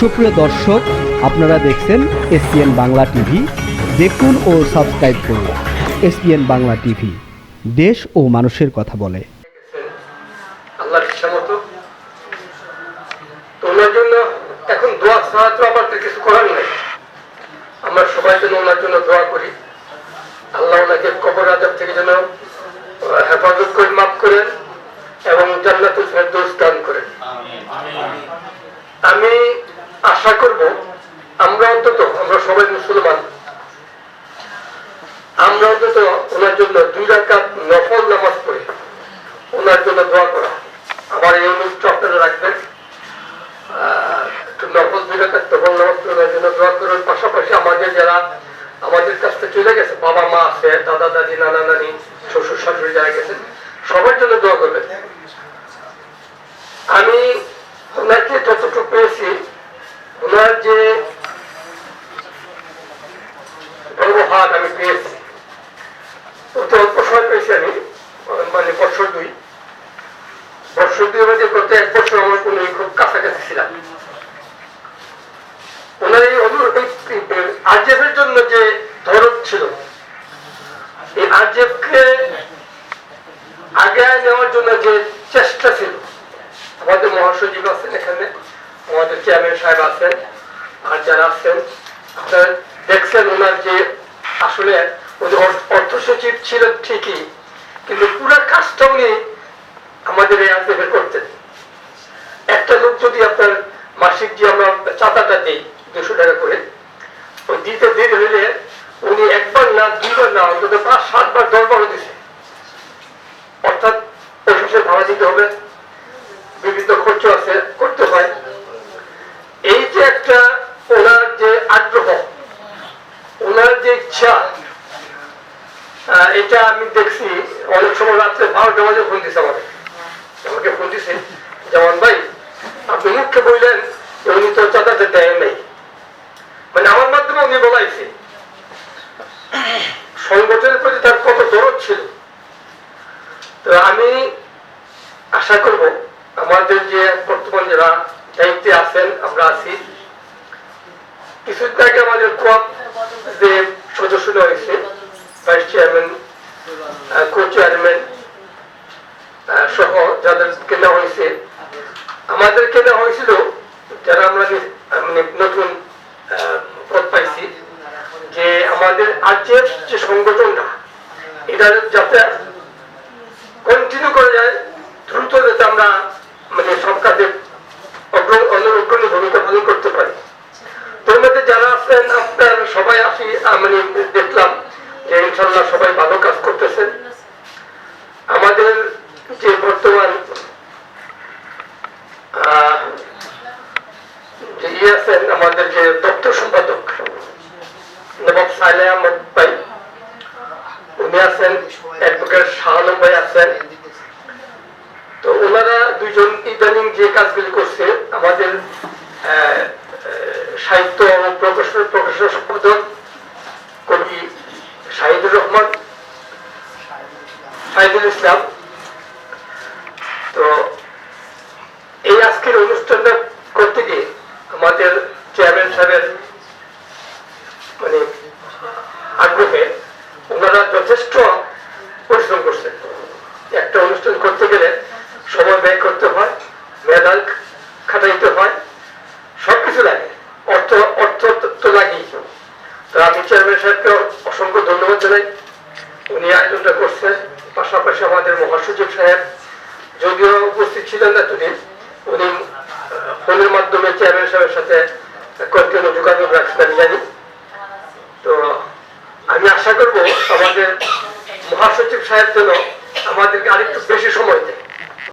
সুপ্রিয় দর্শক, আপনারা দেখছেন এসপিএন বাংলা টিভি। দেখুন ও সাবস্ক্রাইব করুন এসপিএন বাংলা টিভি। দেশ ও মানুষের কথা বলে। আল্লাহর ওনার জন্য এখন দোয়া ছাড়া তো আমাদের কিছু করার নেই। আমরা সবাই যেন ওনার জন্য দোয়া করি। আল্লাহ ওনাকে কবর আজাব থেকে যেন হেফাজত করে আশা করব আমরা অন্তত, আমরা সবাই মুসলমান, আমরা অন্তত ওনার জন্য দুই রাকাত নফল নামাজ পড়ি। ওনার জন্য দোয়া করা। আমার এই অনুরোধ আপনারা রাখবেন। নফল দুই রাকাত নফল নামাজ জন্য দোয়া করুন। পাশাপাশি আমাদের যারা আমাদের কাছ চলে গেছে, বাবা মা আছে, দাদা দাদি, নানা নানি, শ্বশুর শাশুড়ি যারা গেছেন, সবার জন্য দোয়া করবেন আমি ওনাকে যতটুকু পেয়েছি ওনার যে ব্যবহার আমি পেয়েছি। অতি অল্প সময় পেয়েছি আমি মানে বছর দুই। বছর দুই মধ্যে গত এক বছর আমার কোনো খুব কাছাকাছি ছিলাম। আরজেফের জন্য যে ছিল, এই আরজেফকে আগে নেওয়ার জন্য যে চেষ্টা ছিল, আমাদের মহাসচিব আছেন এখানে, আমাদের চেয়ারম্যান সাহেব আছেন, আর যারা আছেন, আপনারা দেখছেন ওনার যে আসলে অর্থ- সচিব ছিলেন ঠিকই, কিন্তু পুরো কাজটা উনি আমাদের এই আন্দোলনে করতেন। একটা লোক যদি আপনার মাসিক যে আমরা চাঁদাটা দিই দুশো টাকা করে, ওই দিতে দেরি হইলে উনি একবার না, দুইবার না, অন্তত পাঁচ, সাতবার দরবারও দিছে। অর্থাৎ অফিসে ভাড়া দিতে হবে, বিভিন্ন খরচ আছে, করতে হয়। এই যে একটা ওনার যে আগ্রহ ওনার যে ইচ্ছা এটা আমি দেখছি, অনেক সময় রাত্রে বারোটা বাজে ফোন দিছে আমাকে। আমাকে ফোন দিছে যেমন ভাই, আপনি মুখে বললেন উনি তো চাঁদাতে দেয় নাই। মানে আমার মাধ্যমে উনি বলাইছে। সংগঠনের প্রতি তার কত দরদ ছিল। তো আমি আশা করব, আমাদের যে বর্তমান যারা দায়িত্বে আছেন, আমরা আছি, কিছুদিন আগে আমাদের কোয়াপ যে সদস্য নেওয়া হয়েছে ভাইস চেয়ারম্যান কো চেয়ারম্যান সহ যাদেরকে নেওয়া হয়েছে। আমাদেরকে নেওয়া হয়েছিল যারা আমরা মানে নতুন পদ পাইছি, যে আমাদের আজকের যে সংগঠনটা, এটা যাতে কন্টিনিউ করা যায়, দ্রুত যাতে আমরা মানে সব কাজে অগ্র- অন্য- অগ্রণী ভূমিকা পালন করতে পারি তোর মধ্যে যারা আছেন আপনার সবাই আসি আহ, মানে দেখলাম যে ইনশাল্লাহ সবাই ভালো কাজ করতেছেন। আমাদের যে বর্তমান আমাদের যে দপ্তর সম্পাদক ভাই উনি আছেন ভাই আছেন। তো ওনারা দুইজন ইদানিং যে আমাদের শাহিদুল ইসলাম তো এই আজকের অনুষ্ঠানটা করতে গিয়ে আমাদের চেয়ারম্যান সাহেবের মানে আগ্রহে ওনারা যথেষ্ট পরিশ্রম করছেন। একটা অনুষ্ঠান করতে গেলে সময় ব্যয় করতে হয় মেধাল খাটাইতে হয়, সবকিছু লাগে। অর্থ অর্থ তো লাগেই। তো আমি চেয়ারম্যান সাহেবকে অসংখ্য ধন্যবাদ জানাই। উনি আয়োজনটা করছেন। পাশাপাশি আমাদের মহাসচিব সাহেব যদিও উপস্থিত ছিলেন না এতদিন। উনি ফোনের মাধ্যমে চেয়ারম্যান সাহেবের সাথে কয়েকজন যোগাযোগ রাখছেন আমি জানি। তো আমি আশা করব আমাদের মহাসচিব সাহেব যেন আমাদেরকে আরেকটু বেশি সময় দেয়